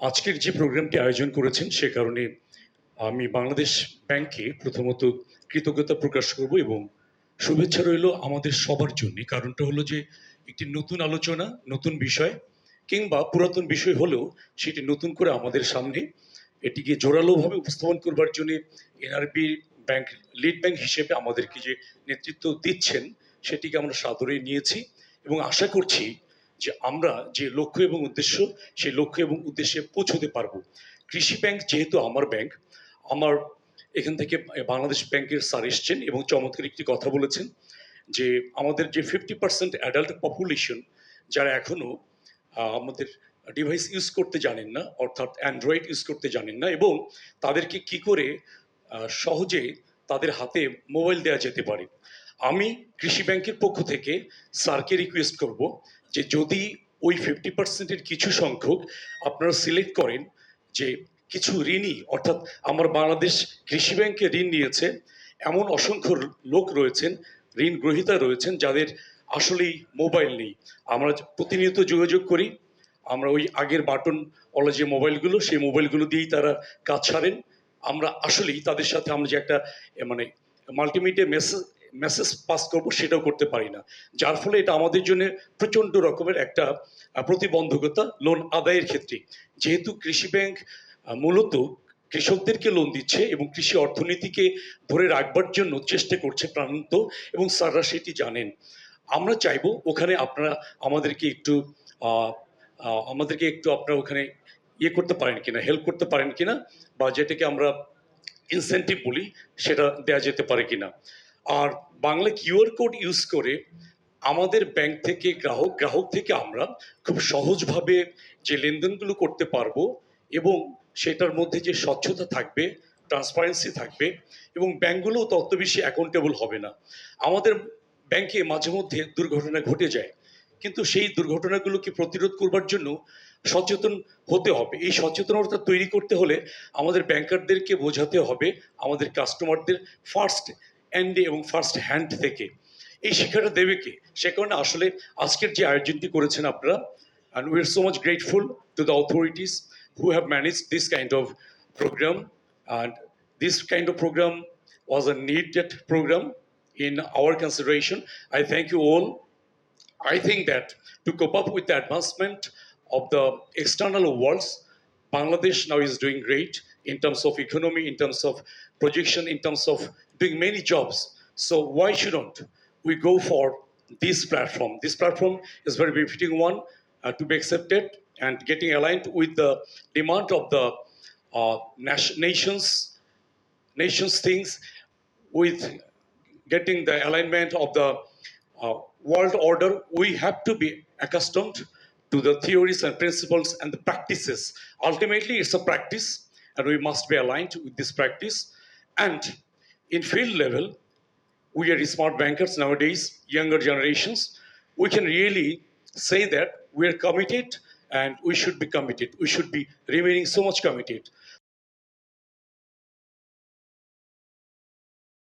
আজকের যে প্রোগ্রামটি আয়োজন করেছেন, সে কারণে আমি বাংলাদেশ ব্যাংকে প্রথমত কৃতজ্ঞতা প্রকাশ করব এবং শুভেচ্ছা রইল আমাদের সবার জন্য। কারণটা হলো যে, একটি নতুন আলোচনা, নতুন বিষয়, কিংবা পুরাতন বিষয় হলেও সেটি নতুন করে আমাদের সামনে এটিকে জোরালোভাবে উপস্থাপন করবার জন্য এনআরবি ব্যাংক, লিড ব্যাংক হিসেবে আমাদেরকে যে নেতৃত্ব দিচ্ছেন, সেটিকে আমরা সাদরে নিয়েছি এবং আশা করছি যে আমরা যে লক্ষ্য এবং উদ্দেশ্য, সেই লক্ষ্য এবং উদ্দেশ্যে পৌঁছতে পারব। কৃষি ব্যাংক যেহেতু আমার ব্যাংক, আমার এখান থেকে বাংলাদেশ ব্যাংকের স্যার এসছেন এবং চমৎকার একটি কথা বলেছেন যে আমাদের যে ফিফটি পার্সেন্ট অ্যাডাল্ট পপুলেশন যারা এখনও আমাদের ডিভাইস ইউজ করতে জানেন না, অর্থাৎ অ্যান্ড্রয়েড ইউজ করতে জানেন না এবং তাদেরকে কি করে সহজে তাদের হাতে মোবাইল দেওয়া যেতে পারে। আমি কৃষি ব্যাংকের পক্ষ থেকে স্যারকে রিকোয়েস্ট করব যে যদি ওই ফিফটি পার্সেন্টের কিছু সংখ্যক আপনারা সিলেক্ট করেন যে কিছু ঋণই, অর্থাৎ আমার বাংলাদেশ কৃষি ব্যাংকে ঋণ নিয়েছে, এমন অসংখ্য লোক রয়েছেন, ঋণ গ্রহীতা রয়েছেন যাদের আসলেই মোবাইল নেই। আমরা প্রতিনিয়ত যোগাযোগ করি, আমরা ওই আগের বাটন ওলা যে মোবাইলগুলো সেই মোবাইলগুলো দিয়েই তারা কাজ সারেন। আমরা আসলেই তাদের সাথে আমরা যে একটা মানে মাল্টিমিডিয়া মেসেজ মেসেজ পাস করব সেটাও করতে পারি না। যার ফলে এটা আমাদের জন্য প্রচণ্ড রকমের একটা প্রতিবন্ধকতা লোন আদায়ের ক্ষেত্রে। যেহেতু কৃষি ব্যাংক মূলত কৃষকদেরকে লোন দিচ্ছে এবং কৃষি অর্থনীতিকে ধরে রাখবার জন্য চেষ্টা করছে প্রাণান্ত এবং স্যাররা সেটি জানেন। আমরা চাইব ওখানে আপনারা আমাদেরকে একটু আমাদেরকে একটু আপনারা ওখানে ইয়ে করতে পারেন কিনা হেল্প করতে পারেন কিনা বা যেটাকে আমরা ইনসেন্টিভ বলি, সেটা দেয়া যেতে পারে কিনা। আর বাংলা কিউআর কোড ইউজ করে আমাদের ব্যাংক থেকে, গ্রাহক গ্রাহক থেকে আমরা খুব সহজভাবে যে লেনদেনগুলো করতে পারব এবং সেটার মধ্যে যে স্বচ্ছতা থাকবে ট্রান্সপারেন্সি থাকবে এবং ব্যাংকগুলোও তত বেশি অ্যাকাউন্টেবল হবে না। আমাদের ব্যাংকে মাঝে মধ্যে দুর্ঘটনা ঘটে যায়, কিন্তু সেই দুর্ঘটনাগুলোকে প্রতিরোধ করবার জন্য সচেতন হতে হবে। এই সচেতনতা তৈরি করতে হলে আমাদের ব্যাংকারদেরকে বোঝাতে হবে, আমাদের কাস্টমারদের ফার্স্ট এন্ডে এবং ফার্স্ট হ্যান্ড থেকে এই শিক্ষাটা দেবে কে সে কারণে আসলে আজকের যে আয়োজনটি করেছেন আপনারা and we are so much grateful to the authorities who have managed this kind of program and this kind of program was a needed program in our consideration i thank you all I think that to cope up with the advancement of the external worlds, Bangladesh now is doing great in terms of economy, in terms of projection, in terms of doing many jobs. So why shouldn't we go for this platform? This platform is very befitting one uh, to be accepted and getting aligned with the demand of the uh, nations, nations things with getting the alignment of the uh, world order, we have to be accustomed to the theories and principles and the practices. Ultimately, it's a practice, and we must be aligned with this practice. And in field level, we are smart bankers nowadays, younger generations. We can really say that we are committed and we should be committed. We should be remaining so much committed.